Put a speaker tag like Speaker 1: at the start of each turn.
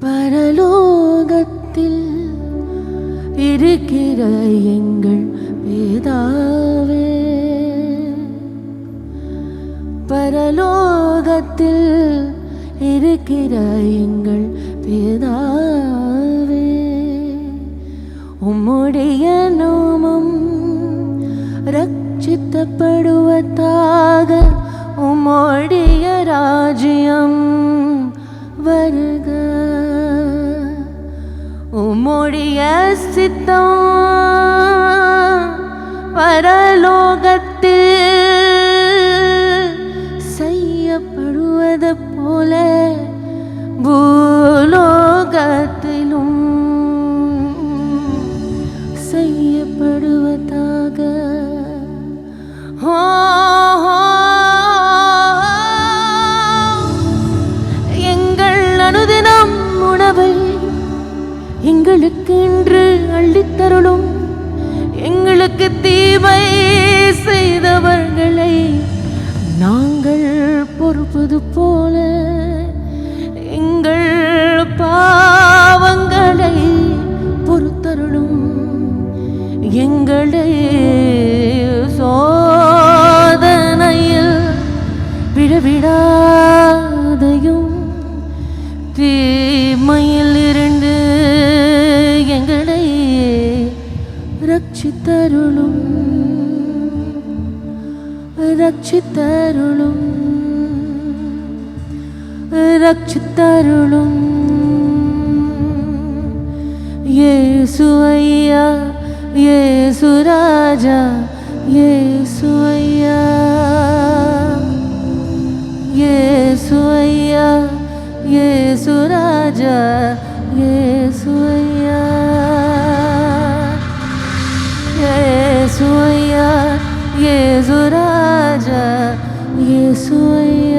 Speaker 1: பரலோகத்தில் இருக்கிற எங்கள் பேதாவே. பரலோகத்தில் இருக்கிற எங்கள் பேதாவே. உம்முடைய நாமம் ரட்சித்தப்படுவதாக உம்முடைய ராஜ்யம். உன்னுடைய சித்தம் பரலோகத்தில் செய்யப்படுவது போல எங்களுக்கு இன்று அள்ளித்தருளும். எங்களுக்கு தீமை செய்தவர்களை நாங்கள் பொறுப்பது போல எங்கள் பாவங்களை பொறுத்தருளும். எங்களை சோதனையில் விடவிடாதையும் தீமையில் രക്ഷിത്തരുളും രക്ഷിത്തരുളും രക്ഷിത്തരുളും യേസുവയ്യ യേസുരാജ യേസുവയ്യ യേസുവയ്യ യേസുരാജ യേസുവയ്യ सोया ये जो राजा ये सोया।